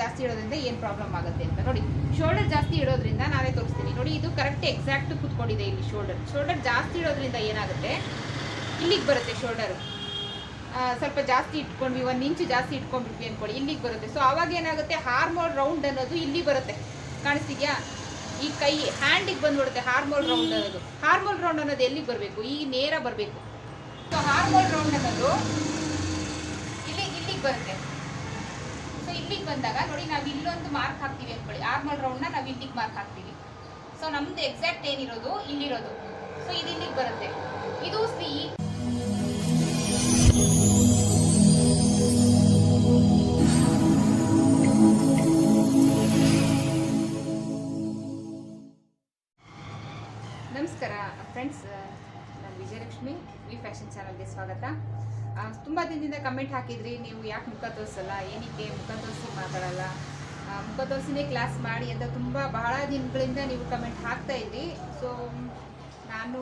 ಜಾಸ್ತಿ ಇಡೋದ್ರಿಂದ ಏನು ಪ್ರಾಬ್ಲಮ್ ಆಗುತ್ತೆ ಅಂತ ನೋಡಿ. ಶೋಲ್ಡರ್ ಜಾಸ್ತಿ ಇಡೋದ್ರಿಂದ ನಾನೇ ತೋರಿಸ್ತೀನಿ. ನೋಡಿ, ಇದು ಕರೆಕ್ಟ್ ಎಕ್ಸಾಕ್ಟ್ ಕುತ್ಕೊಂಡಿದೆ ಇಲ್ಲಿ ಶೋಲ್ಡರ್ ಶೋಲ್ಡರ್ ಜಾಸ್ತಿ ಇಡೋದ್ರಿಂದ ಏನಾಗುತ್ತೆ? ಇಲ್ಲಿಗೆ ಬರುತ್ತೆ ಶೋಲ್ಡರ್ ಸ್ವಲ್ಪ ಜಾಸ್ತಿ ಇಟ್ಕೊಂಡ್ವಿ, ಒಂದು ಇಂಚು ಜಾಸ್ತಿ ಇಟ್ಕೊಂಡ್ಬಿಟ್ವಿ ಅನ್ಕೊಳ್ಳಿ, ಇಲ್ಲಿಗೆ ಬರುತ್ತೆ. ಸೊ ಅವಾಗ ಏನಾಗುತ್ತೆ? ಹಾರ್ಮೋಲ್ ರೌಂಡ್ ಅನ್ನೋದು ಇಲ್ಲಿ ಬರುತ್ತೆ. ಕಾಣಿಸ್ತಿದ್ಯಾ? ಈ ಕೈ ಹ್ಯಾಂಡಿಗೆ ಬಂದ್ಬಿಡುತ್ತೆ ಹಾರ್ಮೋಲ್ ರೌಂಡ್ ಅನ್ನೋದು. ಹಾರ್ಮೋಲ್ ರೌಂಡ್ ಅನ್ನೋದು ಎಲ್ಲಿಗೆ ಬರಬೇಕು? ಈ ನೇರ ಬರಬೇಕು. ಸೊ ಹಾರ್ಮೋಲ್ ರೌಂಡ್ ಅನ್ನೋದು ಇಲ್ಲಿ, ಇಲ್ಲಿಗೆ ಬರುತ್ತೆ. ಇಲ್ಲಿಗೆ ಬಂದಾಗ ನೋಡಿ ನಾವು ಇಲ್ಲೊಂದು ಮಾರ್ಕ್ ಹಾಕ್ತೀವಿ ಆರ್ಮಲ್ ರೌಂಡ್ ರೌಂಡ್ನ ನಾವು ಇಲ್ಲಿಗೆ ಮಾರ್ಕ್ ಹಾಕ್ತೀವಿ. ಸೊ ನಮ್ದು ಎಕ್ಸಾಕ್ಟ್ ಏನಿರೋದು? ಇಲ್ಲಿರೋದು. ಸೊ ಇದು ಇಲ್ಲಿಗೆ ಬರುತ್ತೆ. ಇದು ಸಿ ನಮಸ್ಕಾರ. ಫ್ರೆಂಡ್ಸ್ ನಾನು ವಿಜಯಲಕ್ಷ್ಮಿ ವಿ ಫ್ಯಾಷನ್ ಚಾನಲ್ಗೆ ಸ್ವಾಗತ. ತುಂಬ ದಿನದಿಂದ ಕಮೆಂಟ್ ಹಾಕಿದ್ರಿ. ನೀವು ಯಾಕೆ ಮುಖ ತೋರಿಸಲ್ಲ? ಏನಕ್ಕೆ ಮುಖ ತೋರಿಸಿ ಮಾತಾಡಲ್ಲ? ಮುಖ ತೋರಿಸಿನೇ ಕ್ಲಾಸ್ ಮಾಡಿ ಅಂತ ತುಂಬ ಬಹಳ ದಿನಗಳಿಂದ ನೀವು ಕಮೆಂಟ್ ಹಾಕ್ತಾ ಇದ್ರಿ. ಸೊ ನಾನು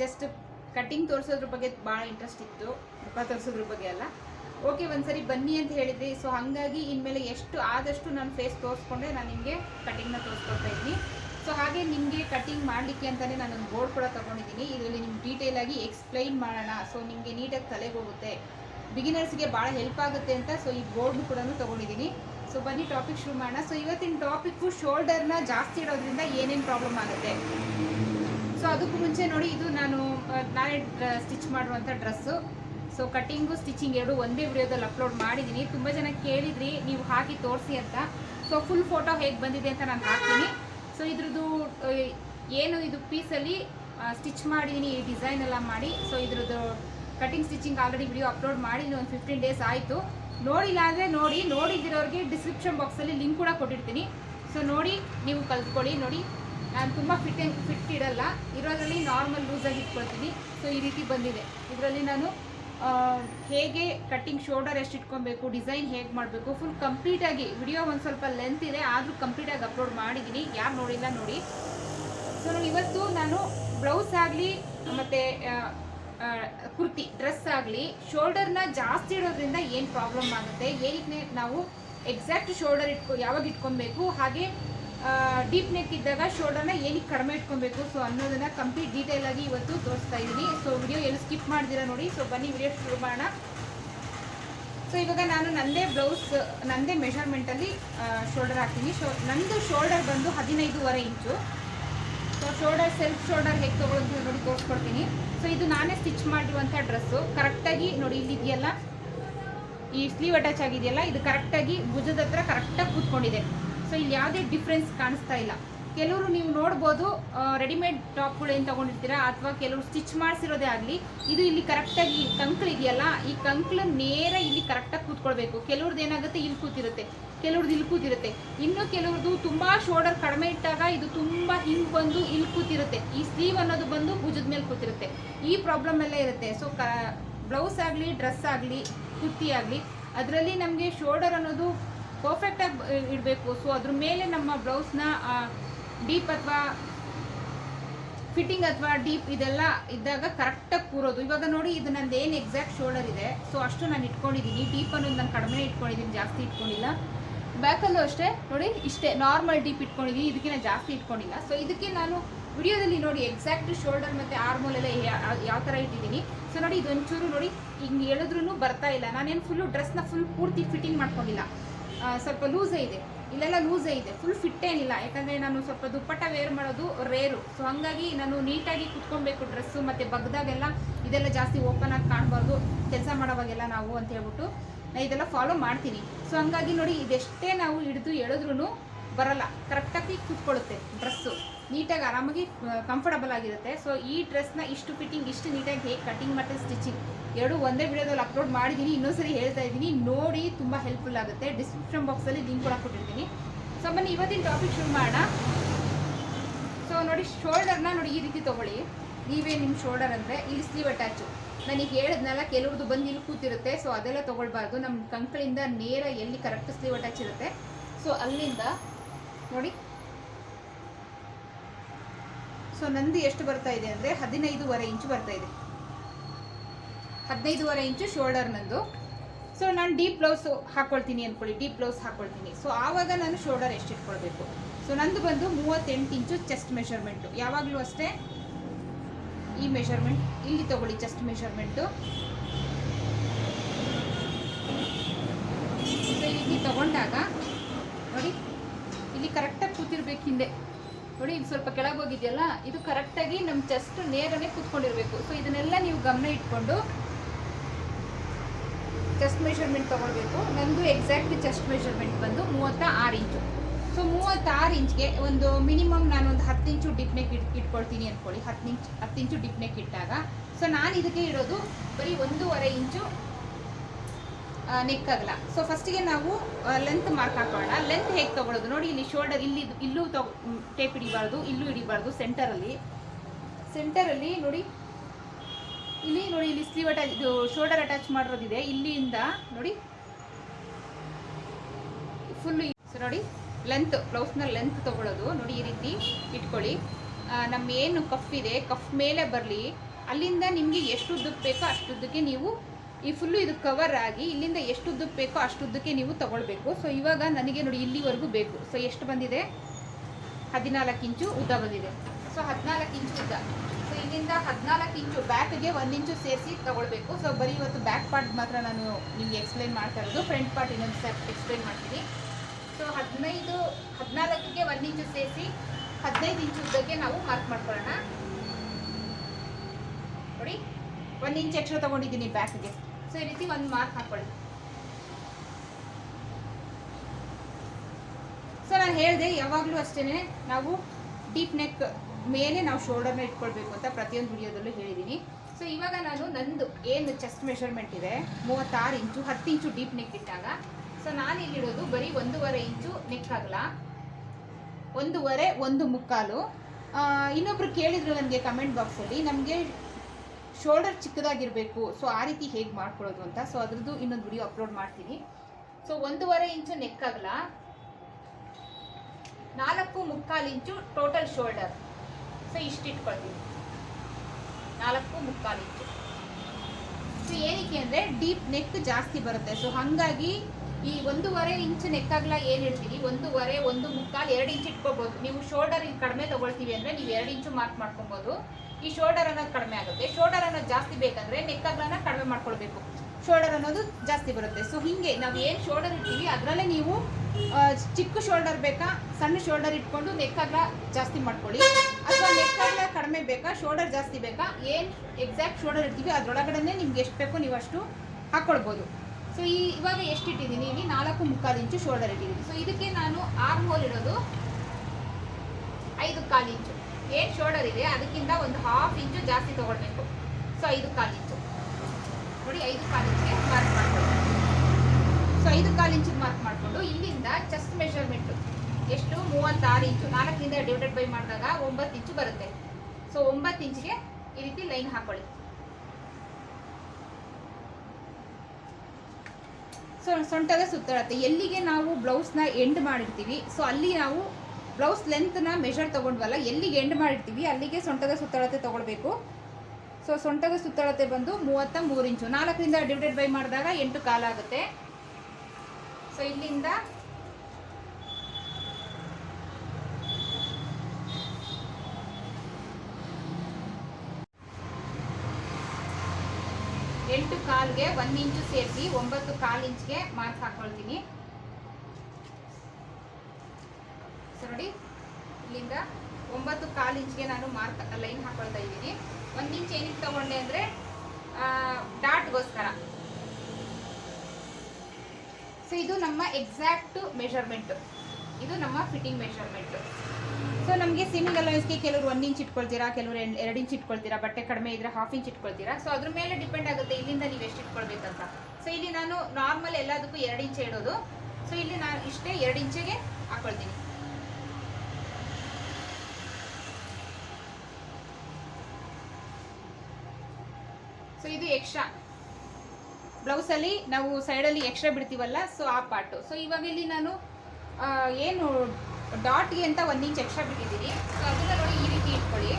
ಜಸ್ಟ್ ಕಟ್ಟಿಂಗ್ ತೋರಿಸೋದ್ರ ಬಗ್ಗೆ ಭಾಳ ಇಂಟ್ರೆಸ್ಟ್ ಇತ್ತು. ಮುಖ ತೋರಿಸೋದ್ರ ಬಗ್ಗೆ ಅಲ್ಲ. ಓಕೆ ಒಂದ್ಸರಿ ಬನ್ನಿ ಅಂತ ಹೇಳಿದ್ರಿ. ಸೊ ಹಾಗಾಗಿ ಇನ್ಮೇಲೆ ಎಷ್ಟು, ಆದಷ್ಟು ನಾನು ಫೇಸ್ ತೋರಿಸ್ಕೊಂಡೆ. ನಾನು ನಿಮಗೆ ಕಟ್ಟಿಂಗ್ನ ತೋರಿಸ್ಕೊಡ್ತಾ ಇದ್ದೀನಿ ಸೊ ಹಾಗೆ ನಿಮಗೆ ಕಟ್ಟಿಂಗ್ ಮಾಡಲಿಕ್ಕೆ ಅಂತಲೇ ನಾನೊಂದು ಬೋರ್ಡ್ ಕೂಡ ತೊಗೊಂಡಿದ್ದೀನಿ. ಇದರಲ್ಲಿ ನಿಮ್ಗೆ ಡೀಟೇಲ್ ಆಗಿ ಎಕ್ಸ್ಪ್ಲೈನ್ ಮಾಡೋಣ. ಸೊ ನಿಮಗೆ ನೀಟಾಗಿ ತಲೆಗೆ ಹೋಗುತ್ತೆ. ಬಿಗಿನರ್ಸ್ಗೆ ಭಾಳ ಹೆಲ್ಪ್ ಆಗುತ್ತೆ ಅಂತ ಸೊ ಈ ಬೋರ್ಡ್ನು ಕೂಡ ತೊಗೊಂಡಿದ್ದೀನಿ. ಸೊ ಬನ್ನಿ ಟಾಪಿಕ್ ಶುರು ಮಾಡೋಣ. ಸೊ ಇವತ್ತಿನ ಟಾಪಿಕ್ಕು ಶೋಲ್ಡರ್ನ ಜಾಸ್ತಿ ಇಡೋದ್ರಿಂದ ಏನೇನು ಪ್ರಾಬ್ಲಮ್ ಆಗುತ್ತೆ? ಸೊ ಅದಕ್ಕೂ ಮುಂಚೆ ನೋಡಿ, ಇದು ನಾನು ನಾಳೆ ಸ್ಟಿಚ್ ಮಾಡುವಂಥ ಡ್ರೆಸ್ಸು ಸೊ ಕಟ್ಟಿಂಗು ಸ್ಟಿಚಿಂಗ್ ಎರಡು ಒಂದೇ ವಿಡಿಯೋದಲ್ಲಿ ಅಪ್ಲೋಡ್ ಮಾಡಿದ್ದೀನಿ. ತುಂಬ ಜನ ಕೇಳಿದ್ರಿ, ನೀವು ಹಾಕಿ ತೋರಿಸಿ ಅಂತ. ಸೊ ಫುಲ್ ಫೋಟೋ ಹೇಗೆ ಬಂದಿದೆ ಅಂತ ನಾನು ಹಾಕ್ತೀನಿ. ಸೊ ಇದ್ರದ್ದು ಏನು ಇದು ಪೀಸಲ್ಲಿ ಸ್ಟಿಚ್ ಮಾಡಿದ್ದೀನಿ ಈ ಡಿಸೈನ್ ಎಲ್ಲ ಮಾಡಿ. ಸೊ ಇದ್ರದ್ದು cutting stitching already video upload ಮಾಡಿ. ಒಂದು ಫಿಫ್ಟೀನ್ ಡೇಸ್ ಆಯಿತು. ನೋಡಿಲ್ಲ ಅಂದರೆ ನೋಡಿ, ನೋಡಿದಿರೋರಿಗೆ ಡಿಸ್ಕ್ರಿಪ್ಷನ್ ಬಾಕ್ಸಲ್ಲಿ ಲಿಂಕ್ ಕೂಡ ಕೊಟ್ಟಿರ್ತೀನಿ. ಸೊ ನೋಡಿ, ನೀವು ಕಲ್ತ್ಕೊಳ್ಳಿ, ನೋಡಿ. ನಾನು ತುಂಬ ಫಿಟ್ ಫಿಟ್ ಇಡಲ್ಲ ಇರೋದ್ರಲ್ಲಿ ನಾರ್ಮಲ್ ಲೂಸಾಗಿ ಇಟ್ಕೊಳ್ತೀನಿ. ಸೊ ಈ ರೀತಿ ಬಂದಿದೆ. ಇದರಲ್ಲಿ ನಾನು ಹೇಗೆ ಕಟ್ಟಿಂಗ್ ಶೋಲ್ಡರ್ ಎಷ್ಟು ಇಟ್ಕೊಬೇಕು ಡಿಸೈನ್ ಹೇಗೆ ಮಾಡಬೇಕು ಫುಲ್ ಕಂಪ್ಲೀಟಾಗಿ ವಿಡಿಯೋ ಒಂದು ಸ್ವಲ್ಪ ಲೆಂತ್ ಇದೆ, ಆದರೂ ಕಂಪ್ಲೀಟಾಗಿ ಅಪ್ಲೋಡ್ ಮಾಡಿದ್ದೀನಿ ಯಾರು ನೋಡಿಲ್ಲ ನೋಡಿ. ಸೊ ಇವತ್ತು ನಾನು ಬ್ಲೌಸ್ ಆಗಲಿ, ಮತ್ತು ಕುರ್ತಿ ಡ್ರೆಸ್ ಆಗಲಿ ಶೋಲ್ಡರ್ನ ಜಾಸ್ತಿ ಇಡೋದ್ರಿಂದ ಏನು ಪ್ರಾಬ್ಲಮ್ ಆಗುತ್ತೆ? ಏನಕ್ಕೆ ನಾವು ಎಕ್ಸಾಕ್ಟ್ ಶೋಲ್ಡರ್ ಇಟ್ಕೊ, ಯಾವಾಗ ಇಟ್ಕೊಬೇಕು? ಹಾಗೆ ಡೀಪ್ ನೆಕ್ ಇದ್ದಾಗ ಶೋಲ್ಡರ್ನ ಏನಕ್ಕೆ ಕಡಿಮೆ ಇಟ್ಕೊಬೇಕು? ಸೊ ಅನ್ನೋದನ್ನ ಕಂಪ್ಲೀಟ್ ಡೀಟೇಲ್ ಆಗಿ ಇವತ್ತು ತೋರಿಸ್ತಾ ಇದ್ದೀನಿ. ಸೊ ವಿಡಿಯೋ ಏನು ಸ್ಕಿಪ್ ಮಾಡಿದಿರ ನೋಡಿ. ಸೊ ಬನ್ನಿ ವಿಡಿಯೋ ಶುರು ಮಾಡೋಣ. ಸೊ ಇವಾಗ ನಾನು ನಂದೇ ಬ್ಲೌಸ್ ನಂದೇ ಮೆಷರ್ಮೆಂಟಲ್ಲಿ ಶೋಲ್ಡರ್ ಹಾಕ್ತೀನಿ. ಶೋ ನಂದು ಶೋಲ್ಡರ್ ಬಂದು ಹದಿನೈದೂವರೆ ಇಂಚು. ಸೊ ಶೋಲ್ಡರ್ ಸೆಲ್ಫ್ ಶೋಲ್ಡರ್ ಹೇಗೆ ತೊಗೊಳೋದು ನೋಡಿ ತೋರಿಸ್ಕೊಡ್ತೀನಿ. ಸೊ ಇದು ನಾನೇ ಸ್ಟಿಚ್ ಮಾಡಿರುವಂಥ ಡ್ರೆಸ್ಸು ಕರೆಕ್ಟಾಗಿ ನೋಡಿ ಇಲ್ಲಿದೆಯಲ್ಲ ಈ ಸ್ಲೀವ್ ಅಟ್ಯಾಚ್ ಆಗಿದೆಯಲ್ಲ? ಇದು ಕರೆಕ್ಟಾಗಿ ಭುಜದ ಹತ್ರ ಕರೆಕ್ಟಾಗಿ ಕೂತ್ಕೊಂಡಿದೆ. ಸೊ ಇಲ್ಲಿ ಯಾವುದೇ ಡಿಫ್ರೆನ್ಸ್ ಕಾಣಿಸ್ತಾ ಇಲ್ಲ. ಕೆಲವರು ನೀವು ನೋಡ್ಬೋದು ರೆಡಿಮೇಡ್ ಟಾಪ್ಗಳು ಏನು ತೊಗೊಂಡಿರ್ತೀರಾ? ಅಥವಾ ಕೆಲವರು ಸ್ಟಿಚ್ ಮಾಡಿಸಿರೋದೇ ಆಗಲಿ, ಇದು ಇಲ್ಲಿ ಕರೆಕ್ಟಾಗಿ ಈ ಕಂಕ್ಳು ಇದೆಯಲ್ಲ, ಈ ಕಂಕ್ಳು ನೇರ ಇಲ್ಲಿ ಕರೆಕ್ಟಾಗಿ ಕೂತ್ಕೊಳ್ಬೇಕು. ಕೆಲವ್ರದ್ದು ಏನಾಗುತ್ತೆ, ಇಲ್ಲಿ ಕೂತಿರುತ್ತೆ. ಕೆಲವ್ರದ್ದು ಇಲ್ಲಿ ಕೂತಿರುತ್ತೆ. ಇನ್ನು ಕೆಲವ್ರದ್ದು ತುಂಬ ಶೋಲ್ಡರ್ ಕಡಿಮೆ ಇಟ್ಟಾಗ ಇದು ತುಂಬ ಹಿಂಗೆ ಬಂದು ಇಲ್ಲಿ ಕೂತಿರುತ್ತೆ. ಈ ಸ್ಲೀವ್ ಅನ್ನೋದು ಬಂದು ಭುಜದ ಮೇಲೆ ಕೂತಿರುತ್ತೆ. ಈ ಪ್ರಾಬ್ಲಮ್ ಎಲ್ಲ ಇರುತ್ತೆ. ಸೊ ಕ ಬ್ಲೌಸ್ ಆಗಲಿ ಡ್ರೆಸ್ ಆಗಲಿ, ಕುರ್ತಿ ಆಗಲಿ, ಅದರಲ್ಲಿ ನಮಗೆ ಶೋಲ್ಡರ್ ಅನ್ನೋದು ಪರ್ಫೆಕ್ಟಾಗಿ ಇಡಬೇಕು. ಸೊ ಅದ್ರ ಮೇಲೆ ನಮ್ಮ ಬ್ಲೌಸ್ನ ಡೀಪ್ ಅಥವಾ ಫಿಟ್ಟಿಂಗ್ ಅಥವಾ ಡೀಪ್ ಇದೆಲ್ಲ ಇದ್ದಾಗ ಕರೆಕ್ಟಾಗಿ ಕೂರೋದು. ಇವಾಗ ನೋಡಿ, ಇದು ನಂದು ಏನು ಎಕ್ಸಾಕ್ಟ್ ಶೋಲ್ಡರ್ ಇದೆ. ಸೊ ಅಷ್ಟು ನಾನು ಇಟ್ಕೊಂಡಿದ್ದೀನಿ ಡೀಪ್ ಅನ್ನೋದು ನಾನು ಕಡಿಮೆ ಇಟ್ಕೊಂಡಿದ್ದೀನಿ ಜಾಸ್ತಿ ಇಟ್ಕೊಂಡಿಲ್ಲ. ಬ್ಯಾಕಲ್ಲೂ ಅಷ್ಟೇ, ನೋಡಿ, ಇಷ್ಟೇ ನಾರ್ಮಲ್ ಡೀಪ್ ಇಟ್ಕೊಂಡಿದ್ದೀನಿ ಇದಕ್ಕಿಂತ ಜಾಸ್ತಿ ಇಟ್ಕೊಂಡಿಲ್ಲ. ಸೊ ಇದಕ್ಕೆ ನಾನು ವಿಡಿಯೋದಲ್ಲಿ ನೋಡಿ ಎಕ್ಸಾಕ್ಟ್ ಶೋಲ್ಡರ್ ಮತ್ತು ಆರ್ಮೋಲ್ ಎಲ್ಲ ಯಾವ ಥರ ಇಟ್ಟಿದ್ದೀನಿ ಸೊ ನೋಡಿ, ಇದೊಂಚೂರು ನೋಡಿ, ಹಿಂಗೆ ಹೇಳಿದ್ರೂ ಬರ್ತಾ ಇಲ್ಲ. ನಾನೇನು ಫುಲ್ಲು ಡ್ರೆಸ್ನ ಫುಲ್ ಪೂರ್ತಿ ಫಿಟ್ಟಿಂಗ್ ಮಾಡ್ಕೊಂಡಿಲ್ಲ. ಸ್ವಲ್ಪ ಲೂಸೇ ಇದೆ. ಇಲ್ಲೆಲ್ಲ ಲೂಸೇ ಇದೆ. ಫುಲ್ ಫಿಟ್ ಏನಿಲ್ಲ. ಯಾಕಂದರೆ ನಾನು ಸ್ವಲ್ಪ ದುಪ್ಪಟ್ಟ ವೇರ್ ಮಾಡೋದು ರೇರು ಸೊ ಹಾಗಾಗಿ ನಾನು ನೀಟಾಗಿ ಕುತ್ಕೊಬೇಕು ಡ್ರೆಸ್ಸು ಮತ್ತು ಬಗ್ದಾಗೆಲ್ಲ ಇದೆಲ್ಲ ಜಾಸ್ತಿ ಓಪನ್ ಆಗಿ ಕಾಣಬಾರ್ದು. ಕೆಲಸ ಮಾಡೋವಾಗೆಲ್ಲ ನಾವು ಅಂತ ಹೇಳ್ಬಿಟ್ಟು ಇದೆಲ್ಲ ಫಾಲೋ ಮಾಡ್ತೀನಿ. ಸೊ ಹಂಗಾಗಿ ನೋಡಿ ಇದೆಷ್ಟೇ ನಾವು ಹಿಡಿದು ಎಳೆದ್ರೂ ಬರಲ್ಲ. ಕರೆಕ್ಟಾಗಿ ಕುತ್ಕೊಳ್ಳುತ್ತೆ ಡ್ರೆಸ್ಸು ನೀಟಾಗಿ ಆರಾಮಾಗಿ ಕಂಫರ್ಟಬಲ್ ಆಗಿರುತ್ತೆ. ಸೊ ಈ ಡ್ರೆಸ್ನ ಇಷ್ಟು ಫಿಟ್ಟಿಂಗ್ ಇಷ್ಟು ನೀಟಾಗಿ ಹೇಗೆ ಕಟಿಂಗ್ ಮತ್ತು ಸ್ಟಿಚಿಂಗ್ ಎರಡು ಒಂದೇ ವಿಡಿಯೋದಲ್ಲಿ ಅಪ್ಲೋಡ್ ಮಾಡಿದ್ದೀನಿ ಇನ್ನೊಂದ್ಸರಿ ಹೇಳ್ತಾ ಇದ್ದೀನಿ. ನೋಡಿ, ತುಂಬ ಹೆಲ್ಪ್ಫುಲ್ ಆಗುತ್ತೆ. ಡಿಸ್ಕ್ರಿಪ್ಷನ್ ಬಾಕ್ಸಲ್ಲಿ ಲಿಂಕ್ ಕೂಡ ಕೊಟ್ಟಿರ್ತೀನಿ. ಸೊ ಬನ್ನಿ, ಇವತ್ತಿನ ಟಾಪಿಕ್ ಶುರು ಮಾಡೋಣ. ಸೊ ನೋಡಿ ಶೋಲ್ಡರ್ನ ನೋಡಿ ಈ ರೀತಿ ತೊಗೊಳ್ಳಿ. ನೀವೇ ನಿಮ್ಮ ಶೋಲ್ಡರ್ ಅಂದರೆ ಇಲ್ಲಿ ಸ್ಲೀವ್ ಅಟ್ಯಾಚು ನನಗೆ ಹೇಳಿದ್ನಲ್ಲ ಕೆಲವ್ರದ್ದು ಬಂದು ಇಲ್ಲಿ ಕೂತಿರುತ್ತೆ. ಸೊ ಅದೆಲ್ಲ ತೊಗೊಳ್ಬಾರ್ದು. ನಮ್ಮ ಕಂಕಳಿಂದ ನೇರ ಎಲ್ಲಿ ಕರೆಕ್ಟ್ ಸ್ಲೀವ್ ಅಟ್ಯಾಚ್ ಇರುತ್ತೆ. ಸೊ ಅಲ್ಲಿಂದ ನೋಡಿ. ಸೊ ನಂದು ಎಷ್ಟು ಬರ್ತಾ ಇದೆ ಅಂದರೆ ಹದಿನೈದೂವರೆ ಇಂಚು ಬರ್ತಾ ಇದೆ. ಹದಿನೈದೂವರೆ ಇಂಚು ಶೋಲ್ಡರ್ ನಂದು. ಸೊ ನಾನು ಡೀಪ್ ಬ್ಲೌಸ್ ಹಾಕ್ಕೊಳ್ತೀನಿ ಅಂದ್ಕೊಳ್ಳಿ ಡೀಪ್ ಬ್ಲೌಸ್ ಹಾಕ್ಕೊಳ್ತೀನಿ ಸೊ ಆವಾಗ ನಾನು ಶೋಲ್ಡರ್ ಎಷ್ಟು ಇಟ್ಕೊಳ್ಬೇಕು? ಸೊ ನಂದು ಬಂದು ಮೂವತ್ತೆಂಟು ಇಂಚು ಚೆಸ್ಟ್ ಮೆಷರ್ಮೆಂಟು ಯಾವಾಗಲೂ ಅಷ್ಟೇ ಈ ಮೆಷರ್ಮೆಂಟ್ ಇಲ್ಲಿ ತಗೊಳ್ಳಿ ಚೆಸ್ಟ್ ಮೆಷರ್ಮೆಂಟು ಸೊ ಇಲ್ಲಿ ತಗೊಂಡಾಗ ನೋಡಿ, ಇಲ್ಲಿ ಕರೆಕ್ಟಾಗಿ ಕೂತಿರ್ಬೇಕು ಹಿಂದೆ. ನೋಡಿ ಇದು ಸ್ವಲ್ಪ ಕೆಳಗೆ ಹೋಗಿದೆಯಲ್ಲ, ಇದು ಕರೆಕ್ಟಾಗಿ ನಮ್ಮ ಚೆಸ್ಟ್ ನೇರನೇ ಕೂತ್ಕೊಂಡಿರಬೇಕು. ಸೊ ಇದನ್ನೆಲ್ಲ ನೀವು ಗಮನ ಇಟ್ಕೊಂಡು ಚೆಸ್ಟ್ ಮೆಷರ್ಮೆಂಟ್ ತೊಗೊಳ್ಬೇಕು. ನಂದು ಎಕ್ಸಾಕ್ಟ್ ಚೆಸ್ಟ್ ಮೆಷರ್ಮೆಂಟ್ ಬಂದು ಮೂವತ್ತ ಆರು ಇಂಚು. ಸೊ ಮೂವತ್ತಾರು ಇಂಚ್ಗೆ ಒಂದು ಮಿನಿಮಮ್ ನಾನು ಒಂದು ಹತ್ತು ಇಂಚು ಡಿಪ್ನೆಕ್ ಇಟ್ ಇಟ್ಕೊಳ್ತೀನಿ ಅಂದ್ಕೊಳ್ಳಿ. ಹತ್ತು ಇಂಚ್ ಹತ್ತು ಇಂಚು ಡಿಪ್ನೆಕ್ ಇಟ್ಟಾಗ. ಸೊ ನಾನು ಇದಕ್ಕೆ ಇಡೋದು ಬರೀ ಒಂದೂವರೆ ಇಂಚು ನೆಕ್ ಆಗಲ್ಲ ಸೊ ಫಸ್ಟಿಗೆ ನಾವು ಲೆಂತ್ ಮಾರ್ಕ್ ಹಾಕೋಣ. ಲೆಂತ್ ಹೇಗೆ ತಗೊಳ್ಳೋದು ನೋಡಿ, ಇಲ್ಲಿ ಶೋಲ್ಡರ್ ಇಲ್ಲಿ ಇಲ್ಲೂ ಟೇಪ್ ಹಿಡಿಬಾರ್ದು, ಇಲ್ಲೂ ಹಿಡಿಬಾರ್ದು ಸೆಂಟರಲ್ಲಿ ಸೆಂಟರಲ್ಲಿ ನೋಡಿ, ಇಲ್ಲಿ ನೋಡಿ, ಇಲ್ಲಿ ಸ್ಲೀವ್ ಅಟ್ಯಾಚ್ ಇದು ಶೋಲ್ಡರ್ ಅಟ್ಯಾಚ್ ಮಾಡಿರೋದಿದೆ. ಇಲ್ಲಿಂದ, ನೋಡಿ ಫುಲ್ಲು ಸೊ ನೋಡಿ ಲೆಂತ್ ಬ್ಲೌಸ್ನ ಲೆಂತ್ ತಗೊಳ್ಳೋದು ನೋಡಿ, ಈ ರೀತಿ ಇಟ್ಕೊಳ್ಳಿ. ನಮ್ಮ ಏನು ಕಫ್ ಇದೆ, ಕಫ್ ಮೇಲೆ ಬರಲಿ. ಅಲ್ಲಿಂದ ನಿಮಗೆ ಎಷ್ಟು ಉದ್ದಕ್ಕೆ ಬೇಕೋ ಅಷ್ಟುದ್ದಕ್ಕೆ ನೀವು ಈ ಫುಲ್ಲು ಇದು ಕವರ್ ಆಗಿ ಇಲ್ಲಿಂದ ಎಷ್ಟು ಉದ್ದಕ್ಕೆ ಬೇಕೋ ಅಷ್ಟುದ್ದಕ್ಕೆ ನೀವು ತಗೊಳ್ಬೇಕು. ಸೊ ಇವಾಗ ನನಗೆ ನೋಡಿ ಇಲ್ಲಿವರೆಗೂ ಬೇಕು. ಸೊ ಎಷ್ಟು ಬಂದಿದೆ? ಹದಿನಾಲ್ಕು ಇಂಚು ಉದ್ದ ಬಂದಿದೆ. ಸೊ ಹದಿನಾಲ್ಕು ಇಂಚು ಉದ್ದ. ಸೊ ಇಲ್ಲಿಂದ ಹದಿನಾಲ್ಕು ಇಂಚು ಬ್ಯಾಕ್ಗೆ ಒಂದು ಇಂಚು ಸೇರಿಸಿ ತಗೊಳ್ಬೇಕು. ಸೊ ಬರೀ ಇವತ್ತು ಬ್ಯಾಕ್ ಪಾರ್ಟ್ ಮಾತ್ರ ನಾನು ನಿಮಗೆ ಎಕ್ಸ್ಪ್ಲೈನ್ ಮಾಡ್ತಾ ಇರೋದು. ಫ್ರಂಟ್ ಪಾರ್ಟ್ ಇನ್ನೊಂದು ಎಕ್ಸ್ಪ್ಲೈನ್ ಮಾಡ್ತೀನಿ. ಸೊ ಹದಿನೈದು ಹದಿನಾಲ್ಕಕ್ಕೆ ಒಂದು ಇಂಚು ಸೇರಿಸಿ ಹದಿನೈದು ಇಂಚು ಉದ್ದಕ್ಕೆ ನಾವು ಮಾರ್ಕ್ ಮಾಡ್ಕೊಳ್ಳೋಣ. ನೋಡಿ, ಒಂದು ಇಂಚು ಎಕ್ಸ್ಟ್ರಾ ತಗೊಂಡಿದ್ದೀನಿ ಬ್ಯಾಕ್ಗೆ ಸೊ ಈ ರೀತಿ ಒಂದು ಮಾರ್ಕ್ ಹಾಕೊಳ್ಳಿ. ಸೊ ನಾನು ಹೇಳಿದೆ, ಯಾವಾಗಲೂ ಅಷ್ಟೇ ನಾವು ಡೀಪ್ ನೆಕ್ ಮೇಲೆ ನಾವು ಶೋಲ್ಡರ್ನ ಇಟ್ಕೊಳ್ಬೇಕು ಅಂತ ಪ್ರತಿಯೊಂದು ವಿಡಿಯೋದಲ್ಲೂ ಹೇಳಿದ್ದೀನಿ. ಸೊ ಇವಾಗ ನಾನು ನಂದು ಏನು ಚೆಸ್ಟ್ ಮೆಷರ್ಮೆಂಟ್ ಇದೆ, ಮೂವತ್ತಾರು ಇಂಚು, ಹತ್ತು ಇಂಚು ಡೀಪ್ ನೆಕ್ ಇಟ್ಟಾಗ. ಸೊ ನಾನು ಇಲ್ಲಿಡೋದು ಬರೀ ಒಂದೂವರೆ ಇಂಚು ನೆಕ್ ಆಗಲ್ಲ. ಒಂದೂವರೆ, ಒಂದು ಮುಕ್ಕಾಲು. ಇನ್ನೊಬ್ರು ಕೇಳಿದ್ರು ನನಗೆ ಕಮೆಂಟ್ ಬಾಕ್ಸಲ್ಲಿ ನಮಗೆ ಶೋಲ್ಡರ್ ಚಿಕ್ಕದಾಗಿರಬೇಕು. ಸೊ ಆ ರೀತಿ ಹೇಗೆ ಮಾಡ್ಕೊಳ್ಳೋದು ಅಂತ. ಸೊ ಅದ್ರದ್ದು ಇನ್ನೊಂದು ವಿಡಿಯೋ ಅಪ್ಲೋಡ್ ಮಾಡ್ತೀನಿ. ಸೊ ಒಂದೂವರೆ ಇಂಚು ನೆಕ್ ನಾಲ್ಕು ಮುಕ್ಕಾಲು ಇಂಚು ಟೋಟಲ್ ಶೋಲ್ಡರ್ ಸೊ ಇಷ್ಟು ಇಟ್ಕೊಳ್ತೀವಿ ನಾಲ್ಕು ಮುಕ್ಕಾಲು ಇಂಚು. ಸೊ ಏನಕ್ಕೆ ಅಂದರೆ ಡೀಪ್ ನೆಕ್ ಜಾಸ್ತಿ ಬರುತ್ತೆ. ಸೊ ಹಾಗಾಗಿ ಈ ಒಂದೂವರೆ ಇಂಚು ನೆಕ್ ಅಗಲ ಏನು ಹೇಳ್ತೀವಿ ಒಂದೂವರೆ, ಒಂದು ಮುಕ್ಕಾಲು, ಎರಡು ಇಂಚು ಇಟ್ಕೋಬೋದು. ನೀವು ಶೋಲ್ಡರ್ ಕಡಿಮೆ ತಗೊಳ್ತೀವಿ ಅಂದರೆ ನೀವು ಎರಡು ಇಂಚು ಮಾರ್ಕ್ ಮಾಡ್ಕೊಬೋದು. ಈ ಶೋಲ್ಡರ್ ಅನ್ನೋದು ಕಡಿಮೆ ಆಗುತ್ತೆ. ಶೋಲ್ಡರ್ ಅನ್ನೋದು ಜಾಸ್ತಿ ಬೇಕಂದ್ರೆ ನೆಕ್ ಕಡಿಮೆ ಮಾಡ್ಕೊಳ್ಬೇಕು. ಶೋಲ್ಡರ್ ಅನ್ನೋದು ಜಾಸ್ತಿ ಬರುತ್ತೆ. ಸೊ ಹಿಂಗೆ ನಾವು ಏನು ಶೋಲ್ಡರ್ ಇರ್ತೀವಿ ಅದರಲ್ಲೇ ನೀವು ಚಿಕ್ಕ ಶೋಲ್ಡರ್ ಬೇಕಾ, ಸಣ್ಣ ಶೋಲ್ಡರ್ ಇಟ್ಕೊಂಡು ನೆಕ್ ಅಗ್ಲ ಜಾಸ್ತಿ ಮಾಡ್ಕೊಳ್ಳಿ. ಅಥವಾ ನೆಕ್ ಅಗ್ಲ ಕಡಿಮೆ ಬೇಕಾ, ಶೋಲ್ಡರ್ ಜಾಸ್ತಿ ಬೇಕಾ, ಏನು ಎಕ್ಸಾಕ್ಟ್ ಶೋಲ್ಡರ್ ಇರ್ತೀವಿ ಅದರೊಳಗಡೆ ನಿಮ್ಗೆ ಎಷ್ಟು ಬೇಕೋ ನೀವು ಅಷ್ಟು ಹಾಕ್ಕೊಳ್ಬೋದು ಸೊ ಈ, ಇವಾಗ ಎಷ್ಟು ಇಟ್ಟಿದ್ದೀನಿ, ಇಲ್ಲಿ ನಾಲ್ಕು ಮುಕ್ಕಾಲು ಇಂಚು ಶೋಲ್ಡರ್ ಇಟ್ಟಿದ್ದೀನಿ. ಸೊ ಇದಕ್ಕೆ ನಾನು ಆರ್ಮ್ ಹೋಲ್ ಇಡೋದು ಐದು ಕಾಲು ಇಂಚು. ಏನು ಶೋಲ್ಡರ್ ಇದೆ, ಅದಕ್ಕಿಂತ ಒಂದು ಹಾಫ್ ಇಂಚು ಜಾಸ್ತಿ ತಗೊಳ್ಬೇಕು. ಸೊ ಐದು ಕಾಲು ಇಂಚು ನೋಡಿ, ಐದು ಕಾಲು ಇಂಚಿಗೆ ಮಾರ್ಕ್ ಮಾಡ್ಕೊಳ್ಳಿ ಸೊ ಐದು ಕಾಲು ಇಂಚಿಗೆ ಮಾರ್ಕ್ ಮಾಡಿಕೊಂಡು ಇಲ್ಲಿಂದ ಚೆಸ್ಟ್ ಮೆಷರ್ಮೆಂಟು ಎಷ್ಟು? ಮೂವತ್ತಾರು ಇಂಚು ನಾಲ್ಕರಿಂದ ಡಿವೈಡೆಡ್ ಬೈ ಮಾಡಿದಾಗ ಒಂಬತ್ತು ಇಂಚು ಬರುತ್ತೆ. ಸೊ ಒಂಬತ್ತು ಇಂಚಿಗೆ ಈ ರೀತಿ ಲೈನ್ ಹಾಕೊಳ್ಳಿ. ಸೊ ಸೊಂಟದ ಸುತ್ತಳತೆ ಎಲ್ಲಿಗೆ ನಾವು ಬ್ಲೌಸ್ನ ಎಂಡ್ ಮಾಡಿರ್ತೀವಿ? ಸೊ ಅಲ್ಲಿ ನಾವು ಬ್ಲೌಸ್ ಲೆಂತ್ನ ಮೆಷರ್ ತೊಗೊಂಡ್ವಲ್ಲ, ಎಲ್ಲಿಗೆ ಎಂಡ್ ಮಾಡಿರ್ತೀವಿ, ಅಲ್ಲಿಗೆ ಸೊಂಟದ ಸುತ್ತಳತೆ ತೊಗೊಳ್ಬೇಕು. ಸೊ ಸೊಂಟದ ಸುತ್ತಳತೆ ಬಂದು ಮೂವತ್ತ ಮೂರು ಇಂಚು. ನಾಲ್ಕರಿಂದ ಡಿವೈಡೆಡ್ ಬೈ ಮಾಡಿದಾಗ ಎಂಟು ಕಾಲಾಗುತ್ತೆ ಸೊ ಇಲ್ಲಿಂದ ಎಂಟು ಕಾಲ್ಗೆ ಒಂದು ಇಂಚು ಸೇರಿಸಿ, ಒಂಬತ್ತು ಕಾಲು ಇಂಚ್ಗೆ ಮಾರ್ಕ್ ಹಾಕೊಳ್ತೀನಿ. ಸೊ ನೋಡಿ, ಇಲ್ಲಿಂದ ಒಂಬತ್ತು ಕಾಲು ಇಂಚ್ಗೆ ನಾನು ಮಾರ್ಕ್ ಲೈನ್ ಹಾಕೊಳ್ತಾ ಇದ್ದೀನಿ. ಒಂದು ಇಂಚ್ ಏನಕ್ಕೆ ತಗೊಂಡೆ ಅಂದರೆ ಡಾಟ್ಗೋಸ್ಕರ ಸೊ ಇದು ನಮ್ಮ ಎಕ್ಸಾಕ್ಟ್ ಮೆಷರ್ಮೆಂಟು ಇದು ನಮ್ಮ ಫಿಟ್ಟಿಂಗ್ ಮೆಷರ್ಮೆಂಟು ಸೊ ನಮಗೆ ಸಿಮ್ಮಿಂಗ್ ಅಲೋಯನ್ಸ್ಗೆ ಕೆಲವರು ಒಂದು ಇಂಚ್ ಇಟ್ಕೊಳ್ತೀರಾ, ಕೆಲವರು ಎರಡು ಇಂಚ್ ಇಟ್ಕೊಳ್ತೀರಾ, ಬಟ್ಟೆ ಕಡಿಮೆ ಇದ್ರೆ ಹಾಫ್ ಇಂಚ್ ಇಟ್ಕೊಳ್ತೀರಾ. ಸೊ ಅದ್ರ ಮೇಲೆ ಡಿಪೆಂಡ್ ಆಗುತ್ತೆ ಇಲ್ಲಿಂದ ನೀವು ಎಷ್ಟು ಇಟ್ಕೊಳ್ಬೇಕಂತ. ಸೊ ಇಲ್ಲಿ ನಾನು ನಾರ್ಮಲ್ ಎಲ್ಲದಕ್ಕೂ ಎರಡು ಇಂಚ್ ಇಡೋದು. ಸೊ ಇಲ್ಲಿ ನಾನು ಇಷ್ಟೇ ಎರಡು ಇಂಚಿಗೆ ಹಾಕೊಳ್ತೀನಿ. ಎಕ್ಸ್ಟ್ರಾ ಬ್ಲೌಸಲ್ಲಿ ನಾವು ಸೈಡಲ್ಲಿ ಎಕ್ಸ್ಟ್ರಾ ಬಿಡ್ತೀವಲ್ಲ ಸೊ ಆ ಪಾರ್ಟು ಸೊ ಇವಾಗ ಇಲ್ಲಿ ನಾನು ಏನು ಡಾಟ್ಗೆ ಅಂತ ಒಂದು ಇಂಚ್ ಎಕ್ಸ್ಟ್ರಾ ಬಿಟ್ಟಿದ್ದೀನಿ. ಸೊ ಅದನ್ನು ನೋಡಿ ಈ ರೀತಿ ಇಟ್ಕೊಳ್ಳಿ.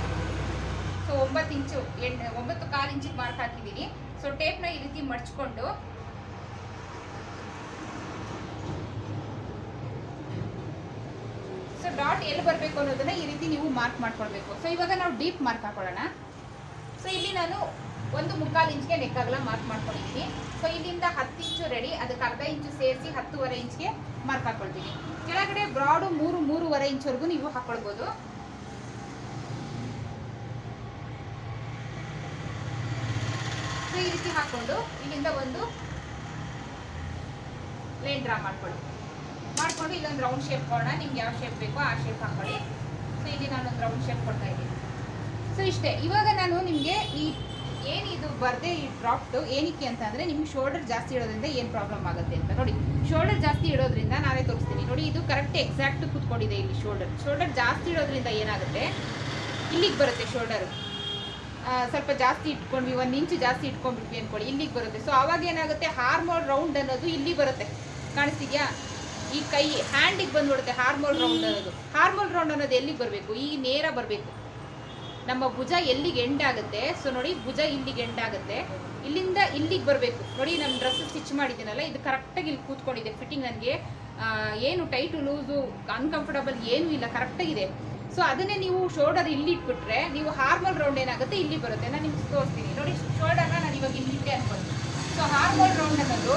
ಸೊ ಒಂಬತ್ತು ಇಂಚು ಎಂಟು, ಒಂಬತ್ತು ಕಾಲು ಇಂಚಿಗೆ ಮಾರ್ಕ್ ಹಾಕಿದ್ದೀನಿ. ಸೊ ಟೇಪ್ನ ಈ ರೀತಿ ಮಡ್ಚ್ಕೊಂಡು ಸೊ ಡಾಟ್ ಎಲ್ಲಿ ಬರಬೇಕು ಅನ್ನೋದನ್ನ ಈ ರೀತಿ ನೀವು ಮಾರ್ಕ್ ಮಾಡ್ಕೊಳ್ಬೇಕು. ಸೊ ಇವಾಗ ನಾವು ಡೀಪ್ ಮಾರ್ಕ್ ಹಾಕೊಳ್ಳೋಣ. ಸೊ ಇಲ್ಲಿ ನಾನು ಒಂದು ಮುಕ್ಕಾಲು ಇಂಚ್ಗೆ ನೆಕ್ಕಾಗಲ ಮಾರ್ಕ್ ಮಾಡ್ಕೊಂಡಿದ್ದೀನಿ ಸೊ ಇಲ್ಲಿಂದ ಹತ್ತು ಇಂಚು ರೆಡಿ ಅದಕ್ಕೆ ಅರ್ಧ ಇಂಚು ಸೇರಿಸಿ ಹತ್ತುವರೆ ಇಂಚ್ಗೆ ಮಾರ್ಕ್ ಹಾಕೊಳ್ತೀನಿ. ಕೆಳಗಡೆ ಬ್ರಾಡು ಮೂರು, ಮೂರುವರೆ ಇಂಚ್ವರೆಗೂ ನೀವು ಹಾಕ್ಕೊಳ್ಬೋದು ಸೊ ಈ ರೀತಿ ಹಾಕೊಂಡು ಇಲ್ಲಿಂದ ಒಂದು ಲೈನ್ ಡ್ರಾ ಮಾಡ್ಕೊಳ್ಳಿ. ಮಾಡ್ಕೊಂಡು ಇಲ್ಲೊಂದು ರೌಂಡ್ ಶೇಪ್ ಕೊಡೋಣ. ನಿಮ್ಗೆ ಯಾವ ಶೇಪ್ ಬೇಕೋ ಆ ಶೇಪ್ ಹಾಕೊಳ್ಳಿ. ಸೊ ಇಲ್ಲಿ ನಾನೊಂದು ರೌಂಡ್ ಶೇಪ್ ಕೊಡ್ತಾ ಇದ್ದೀನಿ. ಸೊ ಇಷ್ಟೇ. ಇವಾಗ ನಾನು ನಿಮಗೆ ಈ ಏನಿದು? ಬರದೇ ಈ ಡ್ರಾಪ್ಟು ಏನಕ್ಕೆ ಅಂತ ಅಂದರೆ ನಿಮ್ಗೆ ಶೋಲ್ಡರ್ ಜಾಸ್ತಿ ಇಡೋದ್ರಿಂದ ಏನು ಪ್ರಾಬ್ಲಮ್ ಆಗುತ್ತೆ ಅಂತ ನೋಡಿ. ಶೋಲ್ಡರ್ ಜಾಸ್ತಿ ಇಡೋದ್ರಿಂದ ನಾವೇ ತೋರಿಸ್ತೀನಿ. ನೋಡಿ, ಇದು ಕರೆಕ್ಟ್ ಎಕ್ಸಾಕ್ಟ್ ಕೂತ್ಕೊಂಡಿದೆ ಇಲ್ಲಿ ಶೋಲ್ಡರ್ ಶೋಲ್ಡರ್ ಜಾಸ್ತಿ ಇಡೋದ್ರಿಂದ ಏನಾಗುತ್ತೆ? ಇಲ್ಲಿಗೆ ಬರುತ್ತೆ ಶೋಲ್ಡರ್ ಸ್ವಲ್ಪ ಜಾಸ್ತಿ ಇಟ್ಕೊಂಡ್ವಿ, ಒಂದು ಇಂಚು ಜಾಸ್ತಿ ಇಟ್ಕೊಂಡ್ಬಿಟ್ವಿ ಅನ್ಕೊಳ್ಳಿ, ಇಲ್ಲಿಗೆ ಬರುತ್ತೆ. ಸೊ ಅವಾಗ ಏನಾಗುತ್ತೆ? ಹಾರ್ಮೋಲ್ ರೌಂಡ್ ಅನ್ನೋದು ಇಲ್ಲಿ ಬರುತ್ತೆ. ಕಾಣಿಸ್ತಿದ್ಯಾ? ಈ ಕೈ ಹ್ಯಾಂಡಿಗೆ ಬಂದ್ಬಿಡುತ್ತೆ ಹಾರ್ಮೋಲ್ ರೌಂಡ್ ಅನ್ನೋದು. ಹಾರ್ಮೋಲ್ ರೌಂಡ್ ಅನ್ನೋದು ಎಲ್ಲಿಗೆ ಬರಬೇಕು? ಈ ನೇರ ಬರಬೇಕು. ನಮ್ಮ ಭುಜ ಎಲ್ಲಿಗೆ ಎಂಡ್ ಆಗುತ್ತೆ? ಸೊ ನೋಡಿ, ಭುಜ ಇಲ್ಲಿಗೆ ಎಂಡ್ ಆಗುತ್ತೆ. ಇಲ್ಲಿಂದ ಇಲ್ಲಿಗೆ ಬರಬೇಕು. ನೋಡಿ ನಮ್ಮ ಡ್ರೆಸ್ ಸ್ಟಿಚ್ ಮಾಡಿದ್ದೀನಲ್ಲ, ಇದು ಕರೆಕ್ಟಾಗಿ ಇಲ್ಲಿ ಕೂತ್ಕೊಂಡಿದೆ. ಫಿಟ್ಟಿಂಗ್ ನನಗೆ ಏನು ಟೈಟು ಲೂಸು ಅನ್ಕಂಫರ್ಟಬಲ್ ಏನೂ ಇಲ್ಲ ಕರೆಕ್ಟಾಗಿದೆ ಸೊ ಅದನ್ನೇ ನೀವು ಶೋಲ್ಡರ್ ಇಲ್ಲಿ ಇಟ್ಬಿಟ್ರೆ, ನೀವು ಹಾರ್ಮಲ್ ರೌಂಡ್ ಏನಾಗುತ್ತೆ, ಇಲ್ಲಿ ಬರುತ್ತೆ. ನಾನು ನಿಮ್ಗೆ ತೋರಿಸ್ತೀನಿ. ನೋಡಿ ಶೋಲ್ಡರ್ನ ನಾನು ಇವಾಗ ಇಲ್ಲಿ ಇಟ್ಟೆ ಅನ್ಕೊಂಡು ಸೊ ಹಾರ್ಮಲ್ ರೌಂಡ್ ಅನ್ನೋದು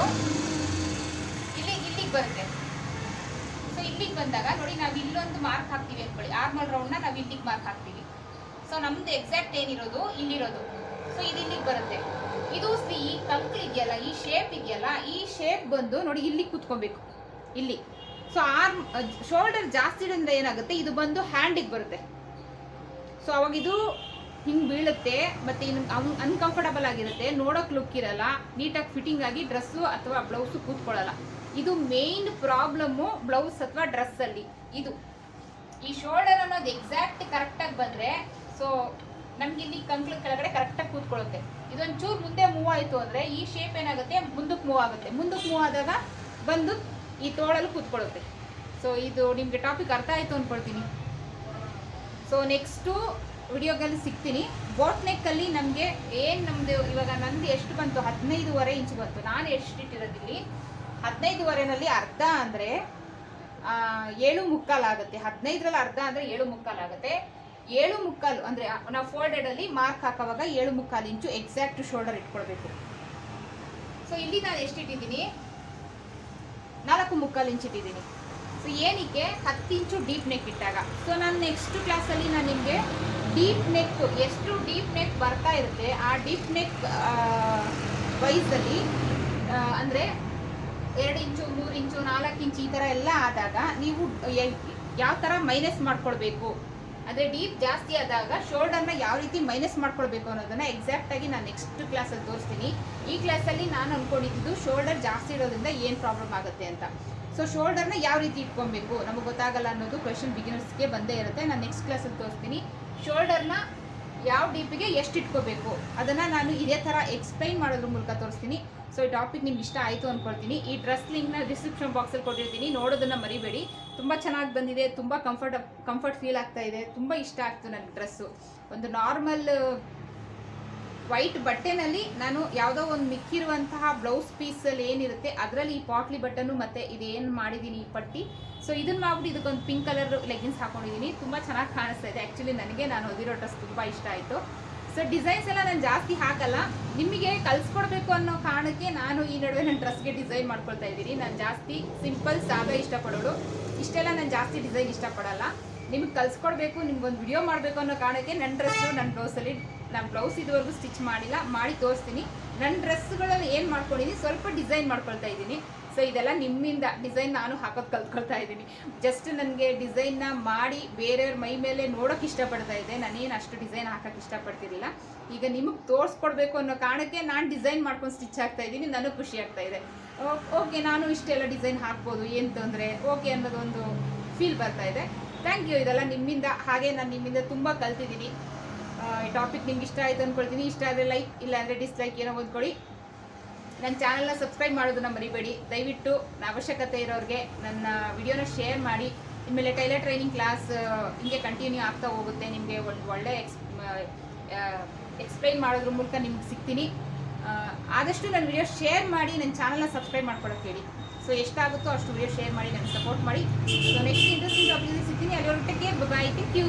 ಇಲ್ಲಿ, ಇಲ್ಲಿಗೆ ಬರುತ್ತೆ. ಸೊ ಇಲ್ಲಿಗೆ ಬಂದಾಗ, ನೋಡಿ, ನಾವು ಇಲ್ಲೊಂದು ಮಾರ್ಕ್ ಹಾಕ್ತೀವಿ ಅನ್ಕೊಳ್ಳಿ. ಹಾರ್ಮಲ್ ರೌಂಡ್ನ ನಾವು ಇಲ್ಲಿಗೆ ಮಾರ್ಕ್ ಹಾಕ್ತೀವಿ. ಸೊ ನಮ್ದು ಎಕ್ಸಾಕ್ಟ್ ಏನಿರೋದು, ಇಲ್ಲಿರೋದು. ಸೊ ಇದು ಇಲ್ಲಿಗೆ ಬರುತ್ತೆ. ಇದು ಈ ಕಂಕ್ ಇದೆಯಲ್ಲ, ಈ ಶೇಪ್ ಇದೆಯಲ್ಲ, ಈ ಶೇಪ್ ಬಂದು ನೋಡಿ, ಇಲ್ಲಿ ಕೂತ್ಕೊಬೇಕು. ಇಲ್ಲಿ. ಸೊ ಆರ್ಮ್ ಶೋಲ್ಡರ್ ಜಾಸ್ತಿ ಇಡೋದ್ರಿಂದ ಏನಾಗುತ್ತೆ? ಇದು ಬಂದು ಹ್ಯಾಂಡಿಗೆ ಬರುತ್ತೆ. ಸೊ ಅವಾಗ ಇದು ಹಿಂಗೆ ಬೀಳುತ್ತೆ, ಮತ್ತೆ ಇನ್ನು ಅನ್ಕಂಫರ್ಟಬಲ್ ಆಗಿರುತ್ತೆ. ನೋಡೋಕೆ ಲುಕ್ ಇರಲ್ಲ. ನೀಟಾಗಿ ಫಿಟ್ಟಿಂಗ್ ಆಗಿ ಡ್ರೆಸ್ಸು ಅಥವಾ ಬ್ಲೌಸು ಕೂತ್ಕೊಳ್ಳಲ್ಲ. ಇದು ಮೇನ್ ಪ್ರಾಬ್ಲಮ್ಮು ಬ್ಲೌಸ್ ಅಥವಾ ಡ್ರೆಸ್ಸಲ್ಲಿ ಇದು. ಈ ಶೋಲ್ಡರ್ ಅನ್ನೋದು ಎಕ್ಸಾಕ್ಟ್ ಕರೆಕ್ಟಾಗಿ ಬಂದರೆ ಸೊ ನಮ್ಗೆ ಇಲ್ಲಿ ಕಂಕ್ಳು ಕೆಳಗಡೆ ಕರೆಕ್ಟಾಗಿ ಕೂತ್ಕೊಳ್ಳುತ್ತೆ. ಇದೊಂದು ಚೂರು ಮುಂದೆ ಮೂವ್ ಆಯಿತು ಅಂದರೆ ಈ ಶೇಪ್ ಏನಾಗುತ್ತೆ ಮುಂದಕ್ಕೆ ಮೂವ್ ಆಗುತ್ತೆ. ಮುಂದಕ್ಕೆ ಮೂವ್ ಆದಾಗ ಬಂದು ಈ ತೋಳಲ್ಲಿ ಕೂತ್ಕೊಳ್ಳುತ್ತೆ. ಸೊ ಇದು ನಿಮಗೆ ಟಾಪಿಕ್ ಅರ್ಥ ಆಯಿತು ಅಂದ್ಕೊಳ್ತೀನಿ ಸೊ ನೆಕ್ಸ್ಟು ವಿಡಿಯೋಗಳಲ್ಲಿ ಸಿಗ್ತೀನಿ. ಬೋಟ್ ನೆಕ್ಕಲ್ಲಿ ನಮಗೆ ಏನು ನಮ್ಮದು ಇವಾಗ ನಂದು ಎಷ್ಟು ಬಂತು? ಹದಿನೈದುವರೆ ಇಂಚ್ ಬಂತು. ನಾನು ಎಷ್ಟು ಇಟ್ಟಿರೋದಿಲ್ಲಿ ಹದಿನೈದುವರೆನಲ್ಲಿ ಅರ್ಧ ಅಂದರೆ ಏಳು ಮುಕ್ಕಾಲಾಗುತ್ತೆ ಹದಿನೈದರಲ್ಲಿ ಅರ್ಧ ಅಂದರೆ ಏಳು ಮುಕ್ಕಾಲು ಆಗುತ್ತೆ. ಏಳು ಮುಕ್ಕಾಲು, ಅಂದರೆ ನಾವು ಫೋಲ್ಡೆಡಲ್ಲಿ ಮಾರ್ಕ್ ಹಾಕೋವಾಗ ಏಳು ಮುಕ್ಕಾಲು ಇಂಚು ಎಕ್ಸಾಕ್ಟ್ ಶೋಲ್ಡರ್ ಇಟ್ಕೊಳ್ಬೇಕು. ಸೊ ಇಲ್ಲಿ ನಾನು ಎಷ್ಟಿಟ್ಟಿದ್ದೀನಿ ನಾಲ್ಕು ಮುಕ್ಕಾಲು ಇಂಚ್ ಇಟ್ಟಿದ್ದೀನಿ. ಸೊ ಏನಕ್ಕೆ? ಹತ್ತು ಇಂಚು ಡೀಪ್ ನೆಕ್ ಇಟ್ಟಾಗ. ಸೊ ನಾನು ನೆಕ್ಸ್ಟ್ ಕ್ಲಾಸಲ್ಲಿ ನಾನು ನಿಮಗೆ ಡೀಪ್ ನೆಕ್ ಎಷ್ಟು ಡೀಪ್ ನೆಕ್ ಬರ್ತಾ ಇರುತ್ತೆ, ಆ ಡೀಪ್ ನೆಕ್ ವೈಸಲ್ಲಿ ಅಂದರೆ ಎರಡು ಇಂಚು ಮೂರು ಇಂಚು ನಾಲ್ಕು ಇಂಚು ಈ ಥರ ಎಲ್ಲ ಆದಾಗ ನೀವು ಯಾವ ಥರ ಮೈನಸ್ ಮಾಡ್ಕೊಳ್ಬೇಕು? ಅಂದರೆ ಡೀಪ್ ಜಾಸ್ತಿ ಆದಾಗ ಶೋಲ್ಡರ್ನ ಯಾವ ರೀತಿ ಮೈನಸ್ ಮಾಡ್ಕೊಳ್ಬೇಕು ಅನ್ನೋದನ್ನು ಎಕ್ಸಾಕ್ಟಾಗಿ ನಾನು ನೆಕ್ಸ್ಟ್ ಕ್ಲಾಸಲ್ಲಿ ತೋರಿಸ್ತೀನಿ. ಈ ಕ್ಲಾಸಲ್ಲಿ ನಾನು ಅಂದ್ಕೊಂಡಿದ್ದು ಶೋಲ್ಡರ್ ಜಾಸ್ತಿ ಇರೋದ್ರಿಂದ ಏನು ಪ್ರಾಬ್ಲಮ್ ಆಗುತ್ತೆ ಅಂತ. ಸೊ ಶೋಲ್ಡರ್ನ ಯಾವ ರೀತಿ ಇಟ್ಕೊಬೇಕು? ನಮಗೆ ಗೊತ್ತಾಗಲ್ಲ ಅನ್ನೋದು ಕ್ವೆಶನ್ ಬಿಗಿನರ್ಸ್ಗೆ ಬಂದೇ ಇರುತ್ತೆ. ನಾನು ನೆಕ್ಸ್ಟ್ ಕ್ಲಾಸಲ್ಲಿ ತೋರಿಸ್ತೀನಿ. ಶೋಲ್ಡರ್ನ ಯಾವ ಡೀಪಿಗೆ ಎಷ್ಟು ಇಟ್ಕೋಬೇಕು? ಅದನ್ನು ನಾನು ಇದೇ ಥರ ಎಕ್ಸ್ಪ್ಲೈನ್ ಮಾಡೋದ್ರ ಮೂಲಕ ತೋರಿಸ್ತೀನಿ. ಸೊ ಈ ಟಾಪಿಕ್ ನಿಮ್ಗೆ ಇಷ್ಟ ಆಯಿತು ಅಂದ್ಕೊಳ್ತೀನಿ ಈ ಡ್ರೆಸ್ ಲಿಂಕ್ನ ಡಿಸ್ಕ್ರಿಪ್ಷನ್ ಬಾಕ್ಸಲ್ಲಿ ಕೊಟ್ಟಿರ್ತೀನಿ. ನೋಡೋದನ್ನು ಮರಿಬೇಡಿ. ತುಂಬ ಚೆನ್ನಾಗಿ ಬಂದಿದೆ. ತುಂಬ ಕಂಫರ್ಟ್ ಕಂಫರ್ಟ್ ಫೀಲ್ ಆಗ್ತಾ ಇದೆ. ತುಂಬ ಇಷ್ಟ ಆಗ್ತು ನನಗೆ ಡ್ರೆಸ್ಸು ಒಂದು ನಾರ್ಮಲ್ ವೈಟ್ ಬಟ್ಟೆನಲ್ಲಿ ನಾನು ಯಾವುದೋ ಒಂದು ಮಿಕ್ಕಿರುವಂತಹ ಬ್ಲೌಸ್ ಪೀಸಲ್ಲಿ ಏನಿರುತ್ತೆ, ಅದರಲ್ಲಿ ಈ ಪಾಟ್ಲಿ ಬಟನ್ನು ಮತ್ತು ಇದೇನು ಮಾಡಿದ್ದೀನಿ ಈ ಪಟ್ಟಿ. ಸೊ ಇದನ್ನ ಮಾಡ್ಬಿಟ್ಟು ಇದಕ್ಕೊಂದು ಪಿಂಕ್ ಕಲರ್ ಲೆಗಿನ್ಸ್ ಹಾಕೊಂಡಿದ್ದೀನಿ ತುಂಬ ಚೆನ್ನಾಗಿ ಕಾಣಿಸ್ತಾ ಇದೆ. ಆ್ಯಕ್ಚುಲಿ ನನಗೆ ನಾನು ಓದಿರೋ ಡ್ರೆಸ್ ತುಂಬ ಇಷ್ಟ ಆಯಿತು. ಸೊ ಡಿಸೈನ್ಸ್ ಎಲ್ಲ ನಾನು ಜಾಸ್ತಿ ಹಾಕಲ್ಲ. ನಿಮಗೆ ಕಲಿಸ್ಕೊಡ್ಬೇಕು ಅನ್ನೋ ಕಾರಣಕ್ಕೆ ನಾನು ಈ ನಡುವೆ ನನ್ನ ಡ್ರೆಸ್ಗೆ ಡಿಸೈನ್ ಮಾಡ್ಕೊಳ್ತಾ ಇದ್ದೀನಿ. ನಾನು ಜಾಸ್ತಿ ಸಿಂಪಲ್ ಸಾದಾ ಇಷ್ಟಪಡೋಳು ಇಷ್ಟೆಲ್ಲ ನಾನು ಜಾಸ್ತಿ ಡಿಸೈನ್ ಇಷ್ಟಪಡಲ್ಲ. ನಿಮಗೆ ಕಲಿಸ್ಕೊಡ್ಬೇಕು, ನಿಮ್ಗೊಂದು ವಿಡಿಯೋ ಮಾಡಬೇಕು ಅನ್ನೋ ಕಾರಣಕ್ಕೆ ನನ್ನ ಡ್ರೆಸ್ಸು ನನ್ನ ಬ್ಲೌಸಲ್ಲಿ ನಾನು ಬ್ಲೌಸ್ ಇದುವರೆಗೂ ಸ್ಟಿಚ್ ಮಾಡಿಲ್ಲ, ಮಾಡಿ ತೋರಿಸ್ತೀನಿ. ನನ್ನ ಡ್ರೆಸ್ಗಳಲ್ಲಿ ಏನು ಮಾಡ್ಕೊಂಡಿದ್ದೀನಿ ಸ್ವಲ್ಪ ಡಿಸೈನ್ ಮಾಡ್ಕೊಳ್ತಾ ಇದ್ದೀನಿ. ಸೊ ಇದೆಲ್ಲ ನಿಮ್ಮಿಂದ ಡಿಸೈನ್ ನಾನು ಹಾಕೋದು ಕಲ್ತ್ಕೊಳ್ತಾ ಇದ್ದೀನಿ. ಜಸ್ಟ್ ನನಗೆ ಡಿಸೈನ್ನ ಮಾಡಿ ಬೇರೆಯವ್ರ ಮೈ ಮೇಲೆ ನೋಡೋಕೆ ಇಷ್ಟಪಡ್ತಾ ಇದ್ದೆ. ನಾನೇನು ಅಷ್ಟು ಡಿಸೈನ್ ಹಾಕೋಕ್ಕೆ ಇಷ್ಟಪಡ್ತಿರಲಿಲ್ಲ. ಈಗ ನಿಮಗೆ ತೋರಿಸ್ಕೊಡ್ಬೇಕು ಅನ್ನೋ ಕಾರಣಕ್ಕೆ ನಾನು ಡಿಸೈನ್ ಮಾಡ್ಕೊಂಡು ಸ್ಟಿಚ್ ಹಾಕ್ತಾ ಇದ್ದೀನಿ. ನನಗೆ ಖುಷಿ ಆಗ್ತಾ ಇದೆ. ಓಕೆ, ನಾನು ಇಷ್ಟೆಲ್ಲ ಡಿಸೈನ್ ಹಾಕ್ಬೋದು. ಏನು ತೊಂದರೆ? ಓಕೆ ಅನ್ನೋದೊಂದು ಫೀಲ್ ಬರ್ತಾ ಇದೆ. ಥ್ಯಾಂಕ್ ಯು ಇದೆಲ್ಲ ನಿಮ್ಮಿಂದ, ಹಾಗೆ ನಾನು ನಿಮ್ಮಿಂದ ತುಂಬ ಕಲ್ತಿದ್ದೀನಿ. ಈ ಟಾಪಿಕ್ ನಿಮ್ಗೆ ಇಷ್ಟ ಆಯಿತು ಅಂದ್ಕೊಳ್ತೀನಿ ಇಷ್ಟ ಆದರೆ ಲೈಕ್ ಇಲ್ಲ ಅಂದರೆ ಡಿಸ್ಲೈಕ್ ಏನೋ ಓದ್ಕೊಳ್ಳಿ ನನ್ನ ಚಾನಲ್ನ ಸಬ್ಸ್ಕ್ರೈಬ್ ಮಾಡೋದನ್ನ ಮರಿಬೇಡಿ ದಯವಿಟ್ಟು ಅವಶ್ಯಕತೆ ಇರೋರಿಗೆ ನನ್ನ ವಿಡಿಯೋನ ಶೇರ್ ಮಾಡಿ. ಇನ್ಮೇಲೆ ಟೈಲರ್ ಟ್ರೈನಿಂಗ್ ಕ್ಲಾಸ್ ಹಿಂಗೆ ಕಂಟಿನ್ಯೂ ಆಗ್ತಾ ಹೋಗುತ್ತೆ. ನಿಮಗೆ ಒಂದು ಒಳ್ಳೆ ಎಕ್ಸ್ ಎಕ್ಸ್ಪ್ಲೈನ್ ಮಾಡೋದ್ರ ಮೂಲಕ ನಿಮ್ಗೆ ಸಿಗ್ತೀನಿ. ಆದಷ್ಟು ನನ್ನ ವಿಡಿಯೋ ಶೇರ್ ಮಾಡಿ ನನ್ನ ಚಾನಲ್ನ ಸಬ್ಸ್ಕ್ರೈಬ್ ಮಾಡ್ಕೊಳಕ್ಕೆ ಹೇಳಿ. ಸೊ ಎಷ್ಟಾಗುತ್ತೋ ಅಷ್ಟು ವಿಡಿಯೋ ಶೇರ್ ಮಾಡಿ, ನನಗೆ ಸಪೋರ್ಟ್ ಮಾಡಿ. ಸೊ ನೆಕ್ಸ್ಟ್ ಇಂಟ್ರೆಸ್ಟಿಂಗ್ ಟಾಪಿಕ್ ಸಿಗ್ತೀನಿ. ಅಲ್ಲಿ ಬಾಯ್ ಥ್ಯಾಂಕ್ ಯು